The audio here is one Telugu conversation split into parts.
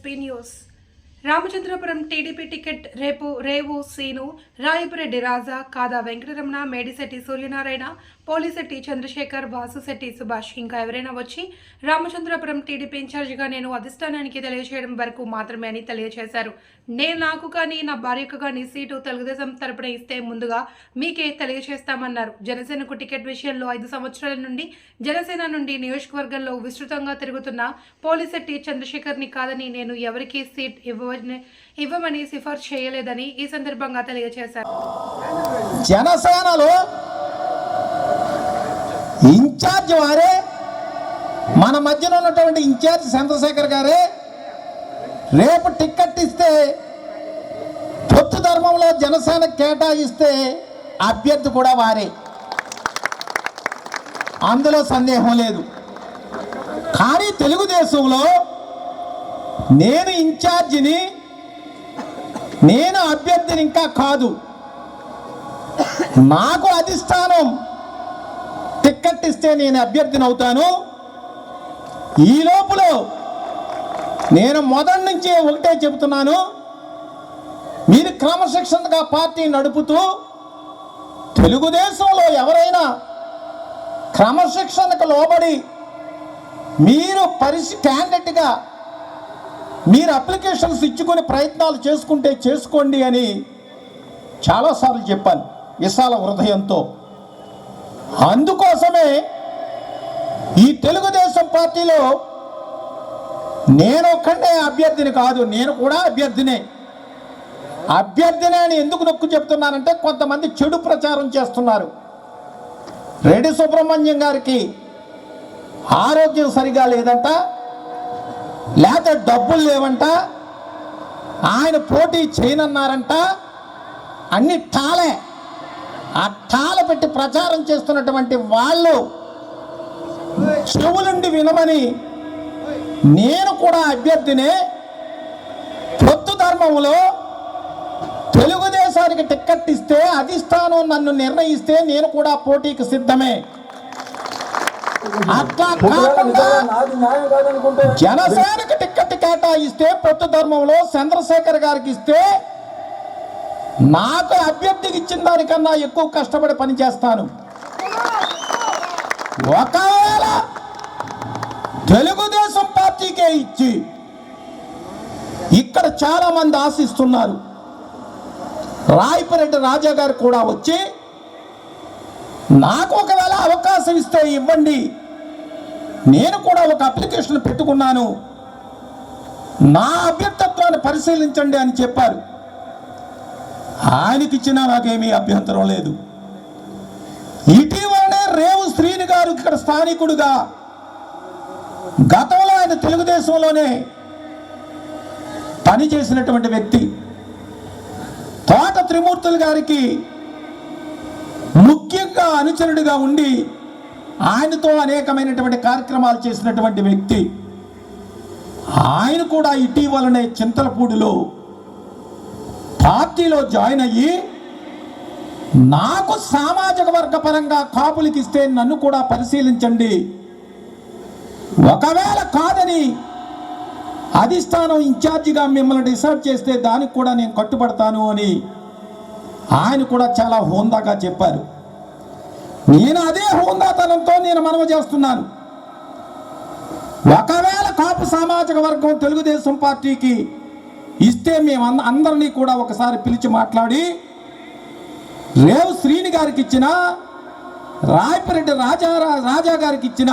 SP news. Ramachandrapuram TDP ticket రేపు రేవు సీను రాయపురెడ్డి రాజా కాదా వెంకటరమణ మేడిశెట్టి సూర్యనారాయణ పోలిశెట్టి చంద్రశేఖర్ వాసుశెట్టి సుభాష్ ఇంకా ఎవరైనా వచ్చి రామచంద్రపురం టీడీపీ ఇన్ఛార్జిగా నేను అధిష్టానానికి తెలియజేయడం వరకు మాత్రమే అని తెలియజేశారు. నేను నాకు కానీ నా భార్యకు కానీ సీటు తెలుగుదేశం తరపున ఇస్తే ముందుగా మీకే తెలియజేస్తామన్నారు. జనసేనకు టికెట్ విషయంలో ఐదు సంవత్సరాల నుండి జనసేన నుండి నియోజకవర్గంలో విస్తృతంగా తిరుగుతున్న పోలిశెట్టి చంద్రశేఖర్ని కాదని నేను ఎవరికీ సీట్ ఇవ్వని ఇవ్వమని సిఫార్సు చేయలేదని ఈ సందర్భంగా తెలియజేశారు. జనసేనలో ఇన్ఛార్జ్ వారే మన మధ్యన ఉన్నటువంటి ఇన్ఛార్జ్ చంద్రశేఖర్ గారే రేపు టిక్కెట్ ఇస్తే పొత్తు ధర్మంలో జనసేన కేటాయిస్తే అభ్యర్థి కూడా వారే. అందులో సందేహం లేదు. కానీ తెలుగుదేశంలో నేను ఇన్ఛార్జిని నేను అభ్యర్థిని ఇంకా కాదు. నాకు అధిష్టానం టిక్కెట్ ఇస్తే నేను అభ్యర్థిని అవుతాను ఈ లోపల నేను మొదటి నుంచి ఒకటే చెబుతున్నాను. మీరు క్రమశిక్షణగా పార్టీ నడుపుతూ తెలుగుదేశంలో ఎవరైనా క్రమశిక్షణకు లోబడి మీరు పరిస్థితి క్యాండిడేట్గా మీరు అప్లికేషన్స్ ఇచ్చుకునే ప్రయత్నాలు చేసుకుంటే చేసుకోండి అని చాలాసార్లు చెప్పాను. విశాల హృదయంతో. అందుకోసమే ఈ తెలుగుదేశం పార్టీలో నేను ఒక్కడే అభ్యర్థిని కాదు నేను కూడా అభ్యర్థినే. అభ్యర్థినే అని ఎందుకు నొక్కు చెప్తున్నానంటే కొంతమంది చెడు ప్రచారం చేస్తున్నారు. రెడ్డి సుబ్రహ్మణ్యం గారికి ఆరోగ్యం సరిగా లేదంట లేకపోతే డబ్బులు లేవంట ఆయన పోటీ చేయనన్నారంట అన్ని టాలే. అర్థాలు పెట్టి ప్రచారం చేస్తున్నటువంటి వాళ్ళు చెవులుండి వినమని నేను కూడా అభ్యర్థినే పొత్తు ధర్మంలో తెలుగుదేశానికి టిక్కెట్ ఇస్తే అధిష్టానం నన్ను నిర్ణయిస్తే నేను కూడా పోటీకి సిద్ధమే. అట్లా కాకుండా జనసేనకి టిక్కెట్ కేటాయిస్తే పొత్తు ధర్మంలో చంద్రశేఖర్ గారికి ఇస్తే నాకు అభ్యర్థికి ఇచ్చిన దానికన్నా ఎక్కువ కష్టపడి పనిచేస్తాను ఒకవేళ తెలుగుదేశం పార్టీకే ఇచ్చి ఇక్కడ చాలా మంది ఆశిస్తున్నారు. రాయపరెడ్డి రాజా గారు కూడా వచ్చి నాకు ఒకవేళ అవకాశం ఇస్తే ఇవ్వండి. నేను కూడా ఒక అప్లికేషన్ పెట్టుకున్నాను. నా అభ్యర్థత్వాన్ని పరిశీలించండి అని చెప్పారు. ఆయనకిచ్చినా నాకేమీ అభ్యంతరం లేదు. ఇటీవలనే రేవు శ్రీని గారు ఇక్కడ స్థానికుడుగా గతంలో ఆయన తెలుగుదేశంలోనే పనిచేసినటువంటి వ్యక్తి. తోట త్రిమూర్తులు గారికి ముఖ్యంగా అనుచరుడిగా ఉండి ఆయనతో అనేకమైనటువంటి కార్యక్రమాలు చేసినటువంటి వ్యక్తి. ఆయన కూడా ఇటీవలనే చింతలపూడిలో పార్టీలో జాయిన్ అయ్యి నాకు సామాజిక వర్గ పరంగా కాపులకి ఇస్తే నన్ను కూడా పరిశీలించండి. ఒకవేళ కాదని అధిష్టానం ఇన్ఛార్జిగా మిమ్మల్ని డిసైడ్ చేస్తే దానికి కూడా నేను కట్టుబడతాను అని ఆయన కూడా చాలా హోందాగా చెప్పారు. నేను అదే హోందాతనంతో నేను మనవి చేస్తున్నాను. ఒకవేళ కాపు సామాజిక వర్గం తెలుగుదేశం పార్టీకి ఇస్తే మేము అంద- అందరినీ కూడా ఒకసారి పిలిచి మాట్లాడి రేవు శ్రీని గారికి ఇచ్చిన రాయపరెడ్డి రాజా రాజా గారికి ఇచ్చిన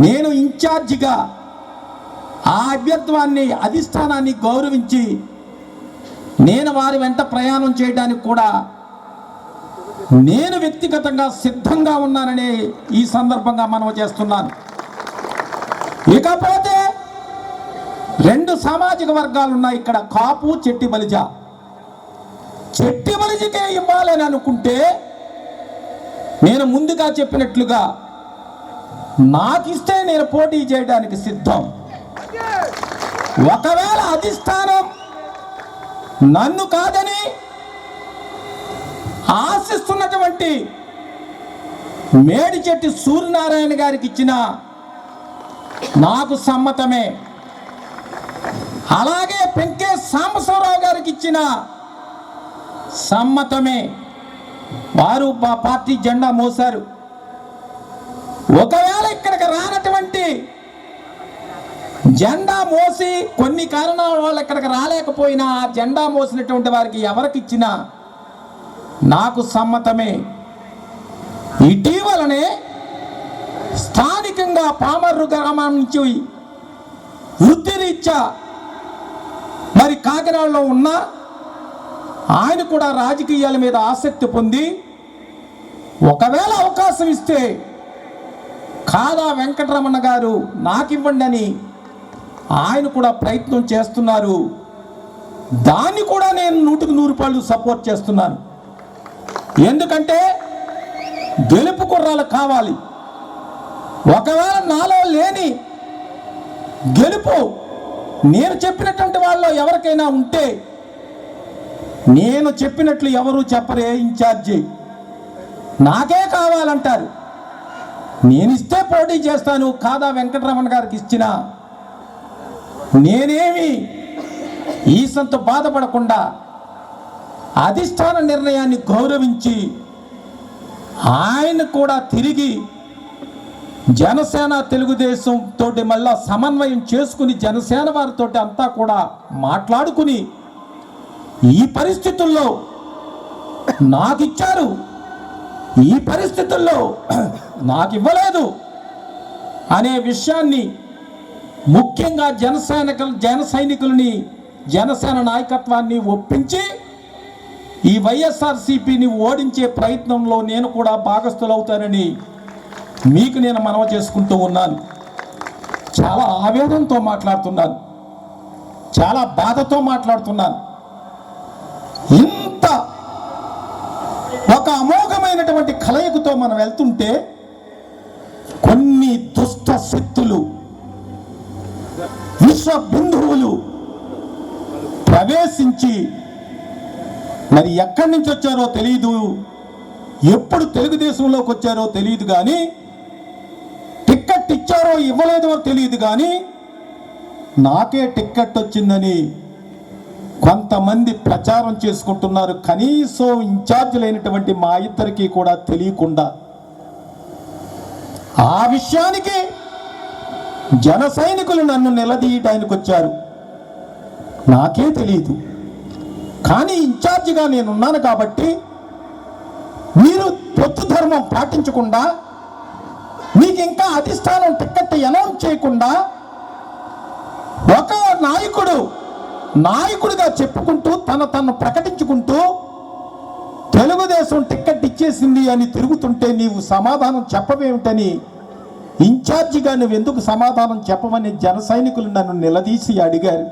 నేను ఇన్ఛార్జిగా ఆ అభ్యర్థాన్ని అధిష్టానాన్ని గౌరవించి నేను వారి వెంట ప్రయాణం చేయడానికి కూడా నేను వ్యక్తిగతంగా సిద్ధంగా ఉన్నానని ఈ సందర్భంగా మనవి చేస్తున్నాను. ఇకపోతే రెండు సామాజిక వర్గాలు ఉన్నాయి ఇక్కడ. కాపు చెట్టి బలిజ. చెట్టి బలిజకే ఇవ్వాలని అనుకుంటే నేను ముందుగా చెప్పినట్లుగా నాకిస్తే నేను పోటీ చేయడానికి సిద్ధం. ఒకవేళ అధిష్టానం నన్ను కాదని ఆశిస్తున్నటువంటి మేడిచెట్టి సూర్యనారాయణ గారికి ఇచ్చిన నాకు సమ్మతమే. అలాగే పెంకే సాంబశివరావు గారికి ఇచ్చిన సమ్మతమే. వారు మా పార్టీ జెండా మోశారు. ఒకవేళ ఇక్కడికి రానటువంటి జెండా మోసి కొన్ని కారణాల వల్ల ఇక్కడికి రాలేకపోయినా ఆ జెండా మోసినటువంటి వారికి ఎవరికి ఇచ్చినా నాకు సమ్మతమే. ఇటీవలనే స్థానికంగా పామర్రు గ్రామం నుంచి వృత్తిరీత్యా మరి కాకినాడలో ఉన్న ఆయన కూడా రాజకీయాల మీద ఆసక్తి పొంది ఒకవేళ అవకాశం ఇస్తే కాదా వెంకటరమణ గారు నాకివ్వండి అని ఆయన కూడా ప్రయత్నం చేస్తున్నారు. దాన్ని కూడా నేను నూటికి నూరు రూపాయలు సపోర్ట్ చేస్తున్నాను. ఎందుకంటే గెలుపు కుర్రాలు కావాలి. ఒకవేళ నాలో లేని గెలుపు నేను చెప్పినటువంటి వాళ్ళు ఎవరికైనా ఉంటే నేను చెప్పినట్లు ఎవరు చెప్పరే ఇన్ఛార్జి. నాకే కావాలంటారు. నేను ఇస్తే పోటీ చేస్తాను. కాదా వెంకటరమణ గారికి ఇచ్చిన? నేనేమి ఈసంత బాధపడకుండా అధిష్టాన నిర్ణయాన్ని గౌరవించి ఆయన కూడా తిరిగి జనసేన తెలుగుదేశం తోటి మళ్ళా సమన్వయం చేసుకుని జనసేన వారితోటి అంతా కూడా మాట్లాడుకుని ఈ పరిస్థితుల్లో నాకు ఇచ్చారు. ఈ పరిస్థితుల్లో నాకు ఇవ్వలేదు అనే విషయాన్ని ముఖ్యంగా జనసైనిక జన సైనికులని జనసేన నాయకత్వాన్ని ఒప్పించి ఈ వైఎస్ఆర్సీపీని ఓడించే ప్రయత్నంలో నేను కూడా భాగస్థులవుతానని మీకు నేను మనవ చేసుకుంటూ ఉన్నాను. చాలా ఆవేదనతో మాట్లాడుతున్నాను. చాలా బాధతో మాట్లాడుతున్నాను. ఇంత ఒక అమోఘమైనటువంటి కలయికతో మనం వెళ్తుంటే కొన్ని దుష్ట శక్తులు విశ్వ బిందువులు ప్రవేశించి మరి ఎక్కడి నుంచి వచ్చారో తెలియదు ఎప్పుడు తెలుగుదేశంలోకి వచ్చారో తెలియదు కానీ టిక్కెట్ ఇచ్చారో ఇవ్వలేదో తెలియదు కానీ నాకే టిక్కెట్ వచ్చిందని కొంతమంది ప్రచారం చేసుకుంటున్నారు. కనీసం ఇన్ఛార్జ్ లేనటువంటి మా ఇద్దరికి కూడా తెలియకుండా ఆ విషయానికి జన సైనికులు నన్ను నిలదీయడానికి వచ్చారు. నాకే తెలియదు. కానీ ఇన్ఛార్జిగా నేనున్నాను కాబట్టి మీరు పొత్తు ధర్మం పాటించకుండా మీకు ఇంకా అధిష్టానం టిక్కెట్ అనౌన్స్ చేయకుండా ఒక నాయకుడు నాయకుడిగా చెప్పుకుంటూ తన తను ప్రకటించుకుంటూ తెలుగుదేశం టిక్కెట్ ఇచ్చేసింది అని తిరుగుతుంటే నీవు సమాధానం చెప్పవేమిటని ఇన్ఛార్జిగా నువ్వు ఎందుకు సమాధానం చెప్పమని జన సైనికులు నన్ను నిలదీసి అడిగారు.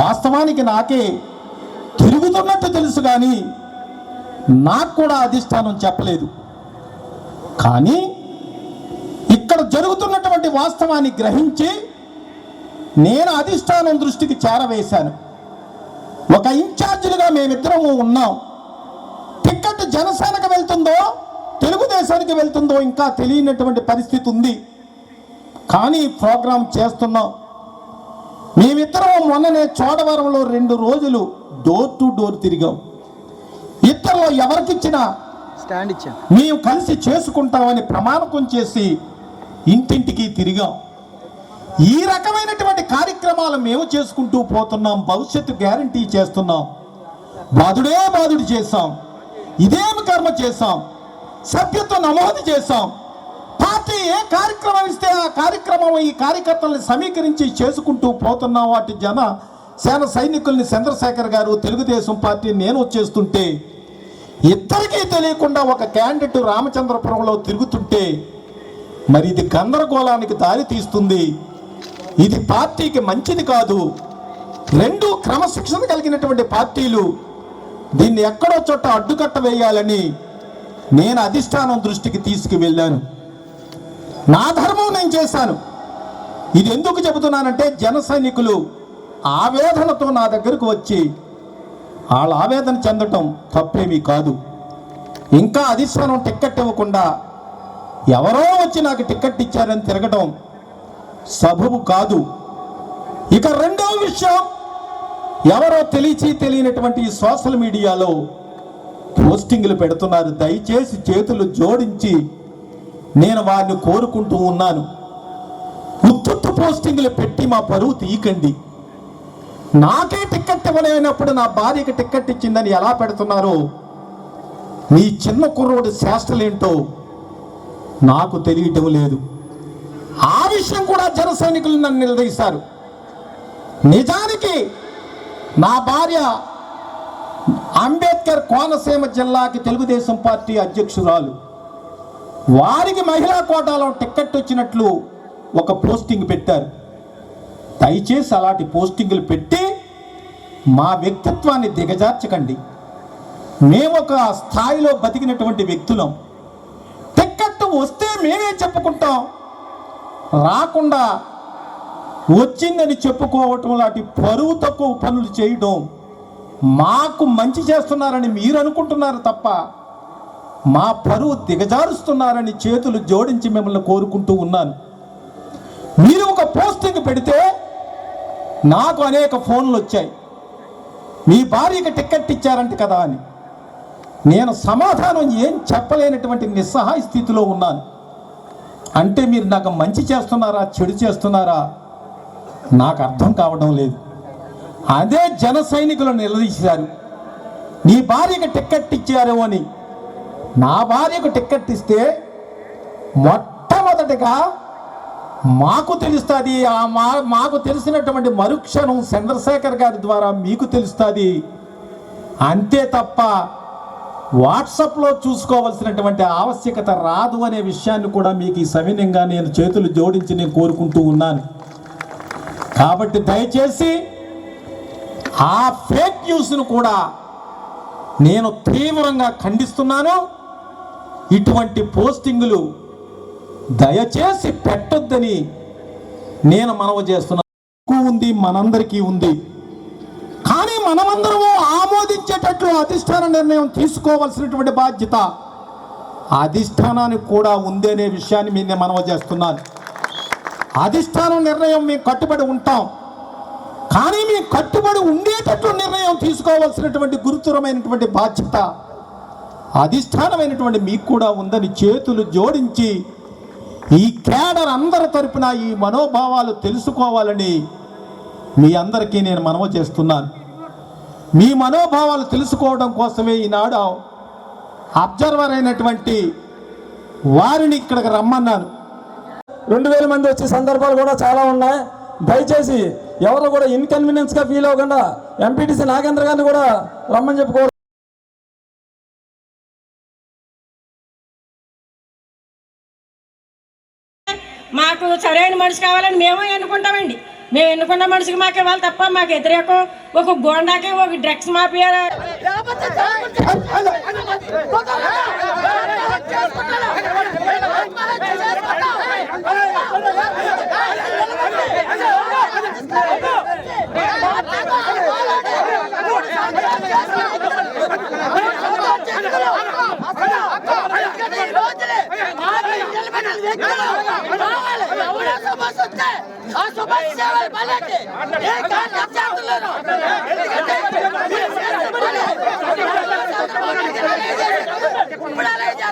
వాస్తవానికి నాకే తిరుగుతున్నట్టు తెలుసు కానీ నాకు కూడా అధిష్టానం చెప్పలేదు. కానీ జరుగుతున్నటువంటి వాస్తవాన్ని గ్రహించి నేను అధిష్టానం దృష్టికి చేరవేశాను. ఒక ఇన్ఛార్జీలుగా మేమిద్దరము ఉన్నాం. టిక్కెట్ జనసేనకు వెళ్తుందో తెలుగుదేశానికి వెళ్తుందో ఇంకా తెలియనటువంటి పరిస్థితి ఉంది. కానీ ప్రోగ్రాం చేస్తున్నాం. మేమిద్దరం మొన్ననే చోడవరంలో రెండు రోజులు డోర్ టు డోర్ తిరిగాం. ఇద్దరిలో ఎవరికిచ్చినా స్టాండ్ ఇచ్చా. మేము కలిసి చేసుకుంటామని ప్రమాణకం చేసి ఇంటింటికి తిరిగాం. ఈ రకమైనటువంటి కార్యక్రమాలు మేము చేసుకుంటూ పోతున్నాం. భవిష్యత్తు గ్యారంటీ చేస్తున్నాం. బాధుడే బాధుడు చేశాం. ఇదేమి కర్మ చేశాం. సభ్యత్వ నమోదు చేశాం. పార్టీ ఏ కార్యక్రమం ఇస్తే ఆ కార్యక్రమం ఈ కార్యకర్తల్ని సమీకరించి చేసుకుంటూ పోతున్నాం. వాటి జన సేన సైనికుల్ని చంద్రశేఖర్ గారు తెలుగుదేశం పార్టీ నేను వచ్చేస్తుంటే ఇద్దరికీ తెలియకుండా ఒక క్యాండిడేట్ రామచంద్రపురంలో తిరుగుతుంటే మరి ఇది గందరగోళానికి దారి తీస్తుంది. ఇది పార్టీకి మంచిది కాదు. రెండు క్రమశిక్షణ కలిగినటువంటి పార్టీలు. దీన్ని ఎక్కడో చోట అడ్డుకట్ట వేయాలని నేను అధిష్టానం దృష్టికి తీసుకువెళ్ళాను. నా ధర్మం నేను చేశాను. ఇది ఎందుకు చెబుతున్నానంటే జన సైనికులు ఆవేదనతో నా దగ్గరకు వచ్చి వాళ్ళ ఆవేదన చెందటం తప్పేమీ కాదు. ఇంకా అధిష్టానం టిక్కెట్ ఇవ్వకుండా ఎవరో వచ్చి నాకు టిక్కెట్ ఇచ్చారని తిరగటం సబబు కాదు. ఇక రెండవ విషయం ఎవరో తెలిసి తెలియనటువంటి సోషల్ మీడియాలో పోస్టింగ్లు పెడుతున్నారు. దయచేసి చేతులు జోడించి నేను వారిని కోరుకుంటూ ఉన్నాను. ఉత్తుత్తు పోస్టింగ్లు పెట్టి మా పరువు తీయకండి. నాకే టిక్కెట్ ఇవ్వలేనప్పుడు నా భార్యకి టిక్కెట్ ఇచ్చిందని ఎలా పెడుతున్నారో మీ చిన్న కుర్రోడు శాస్త్రలేంటో నాకు తెలియటం లేదు. ఆ విషయం కూడా జన సైనికులు నన్ను నిలదీశారు. నిజానికి నా భార్య అంబేద్కర్ కోనసీమ జిల్లాకి తెలుగుదేశం పార్టీ అధ్యక్షురాలు. వారికి మహిళా కోటాలో టిక్కెట్ వచ్చినట్లు ఒక పోస్టింగ్ పెట్టారు. దయచేసి అలాంటి పోస్టింగులు పెట్టి మా వ్యక్తిత్వాన్ని దిగజార్చకండి. మేము ఒక స్థాయిలో బతికినటువంటి వ్యక్తులం. వస్తే మేమే చెప్పుకుంటాం. రాకుండా వచ్చిందని చెప్పుకోవటం లాంటి పరువు తక్కువ పనులు చేయడం మాకు మంచి చేస్తున్నారని మీరు అనుకుంటున్నారు తప్ప మా పరువు దిగజారుస్తున్నారని చేతులు జోడించి మిమ్మల్ని కోరుకుంటూ ఉన్నాను. మీరు ఒక పోస్టింగ్ పెడితే నాకు అనేక ఫోన్లు వచ్చాయి. మీ భార్యకి టికెట్ ఇచ్చారంట కదా అని. నేను సమాధానం ఏం చెప్పలేనటువంటి నిస్సహాయ స్థితిలో ఉన్నాను. అంటే మీరు నాకు మంచి చేస్తున్నారా చెడు చేస్తున్నారా? నాకు అర్థం కావడం లేదు. అదే జన సైనికులు నిలదీశారు. నీ భార్యకు టిక్కెట్ ఇచ్చారు అని. నా భార్యకు టిక్కెట్ ఇస్తే మొట్టమొదటిగా మాకు తెలుస్తుంది. ఆ మా మాకు తెలిసినటువంటి మరుక్షణం చంద్రశేఖర్ గారి ద్వారా మీకు తెలుస్తుంది. అంతే తప్ప వాట్సాప్లో చూసుకోవాల్సినటువంటి ఆవశ్యకత రాదు అనే విషయాన్ని కూడా మీకు ఈ సవినయంగా నేను చేతులు జోడించి నేను కోరుకుంటూ ఉన్నాను. కాబట్టి దయచేసి ఆ ఫేక్ న్యూస్ను కూడా నేను తీవ్రంగా ఖండిస్తున్నాను. ఇటువంటి పోస్టింగులు దయచేసి పెట్టొద్దని నేను మనవ చేస్తున్నాను ఉంది మనందరికీ ఉంది. మనమందరము ఆమోదించేటట్లు అధిష్టాన నిర్ణయం తీసుకోవాల్సినటువంటి బాధ్యత అధిష్టానానికి కూడా ఉంది అనే విషయాన్ని మీ నేను చేస్తున్నాను. అధిష్టానం నిర్ణయం మేము కట్టుబడి ఉంటాం. కానీ మేము కట్టుబడి ఉండేటట్లు నిర్ణయం తీసుకోవాల్సినటువంటి గురుతరమైనటువంటి బాధ్యత అధిష్టానమైనటువంటి మీకు కూడా ఉందని చేతులు జోడించి ఈ కేడర్ అందరి తరపున ఈ మనోభావాలు తెలుసుకోవాలని మీ అందరికీ నేను మనవ చేస్తున్నాను. మీ మనోభావాలు తెలుసుకోవడం కోసమే ఈనాడు అబ్జర్వర్ అయినటువంటి వారిని ఇక్కడికి రమ్మన్నాను రెండు వేల మంది వచ్చే సందర్భాలు కూడా చాలా ఉన్నాయి. దయచేసి ఎవరు కూడా ఇన్కన్వీనియన్స్గా ఫీల్ అవ్వకుండా ఎంపీటీసీ నాగేంద్ర గారిని కూడా రమ్మని చెప్పుకో మాకు సరైన మనిషి కావాలని మేము ఎన్నుకుంటామండి మేము ఎన్నుకున్న మనిషికి మాకే వాళ్ళు తప్ప మాకు వ్యతిరేకం. ఒక గోండాకి ఒక డ్రగ్స్ మాఫియా ఇప్పుడు అలా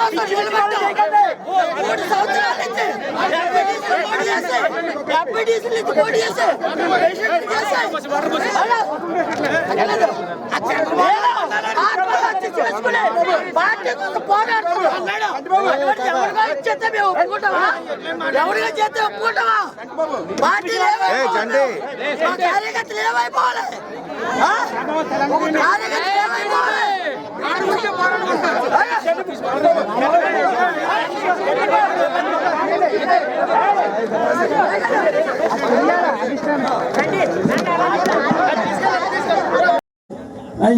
కోసం నిలబడ్డాం. మూడు సంవత్సరాల నుంచి పోటీ చేసి, ఎంపీటీసీలు ఇచ్చి పోటీ చేసి, ప్రెసిడెంట్ చేసి, అలా, ఆత్మహత్య చేసుకుని పార్టీ కోసం పోరాడుతున్నాం. ఎవరిగా చేస్తే మేము ఒప్పుకుంటామా? ఎవరిగా చేస్తే ఒప్పుకుంటామా? పార్టీ కార్యకర్తలు ఏమైపోవాలి? కార్యకర్తలు ఏమైపోవాలి?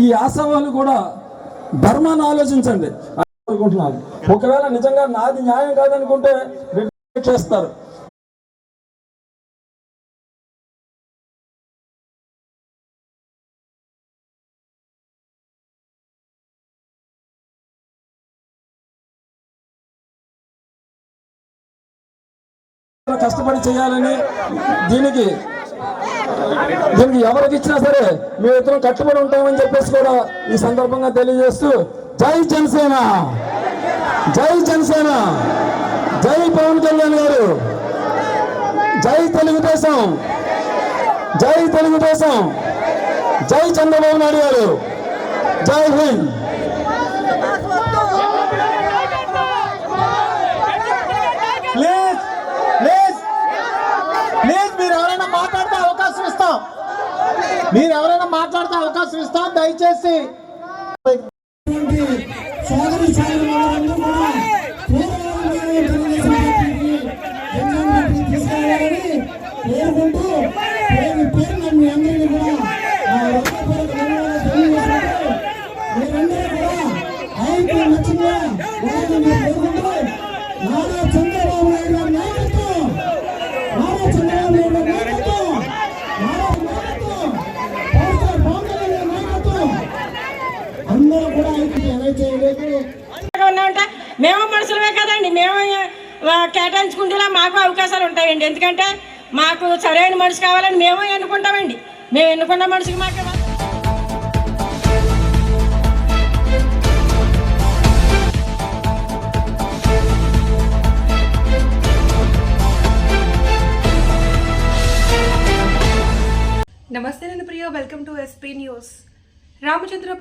ఈ ఆశావాళ్ళు కూడా ధర్మాన్ని ఆలోచించండి. అనుకుంటున్నాను. ఒకవేళ నిజంగా నాది న్యాయం కాదనుకుంటే చేస్తారు. కష్టపడి చేయాలని దీనికి దీనికి ఎవరికి ఇచ్చినా సరే మేము ఇద్దరం కట్టుబడి ఉంటామని చెప్పేసి కూడా ఈ సందర్భంగా తెలియజేస్తూ జై జనసేన! జై జనసేన! జై పవన్ కళ్యాణ్ గారు! జై తెలుగుదేశం! జై తెలుగుదేశం! జై చంద్రబాబు నాయుడు గారు! జై హింద్! ఎవరైనా మాట్లాడితే అవకాశం ఇస్తాం. మీరు ఎవరైనా మాట్లాడితే అవకాశం ఇస్తాం. దయచేసి సోదరి సోదరులందరూ కూడా పూర్వరంగా తెలుగుదేశం పార్టీకి జెండాను తీసుకురావాలని కోరుకుంటూ పేరు పేరున మీ అందరినీ కూడా నా హృదయపూర్వక ధన్యవాదాలు తెలియజేసుకుంటూ మీరందరూ కూడా ఐక్యమత్యంగా ఉండాలని కోరుకుంటూ నారా చంద్రబాబు నాయుడు గారి నాయకత్వం నారా చంద్రబాబు నాయుడు గారి నాయకత్వం నారా నాయకత్వం పవన్ పవన్ కళ్యాణ్ గారి నాయకత్వం అందరూ కూడా ఐక్యత ఎలా చేయలేదు ఉన్నామంటే మేము మనుషులమే కదండి. మేము కేటాయించుకుంటేలా మాకు అవకాశాలు ఉంటాయండి. ఎందుకంటే మాకు సరైన మనిషి కావాలని మేము ఎన్నుకుంటామండి. మేము ఎన్నుకున్న మనిషికి మాకు నమస్తే నేను Priya. Welcome to SP news. Ramachandrapuram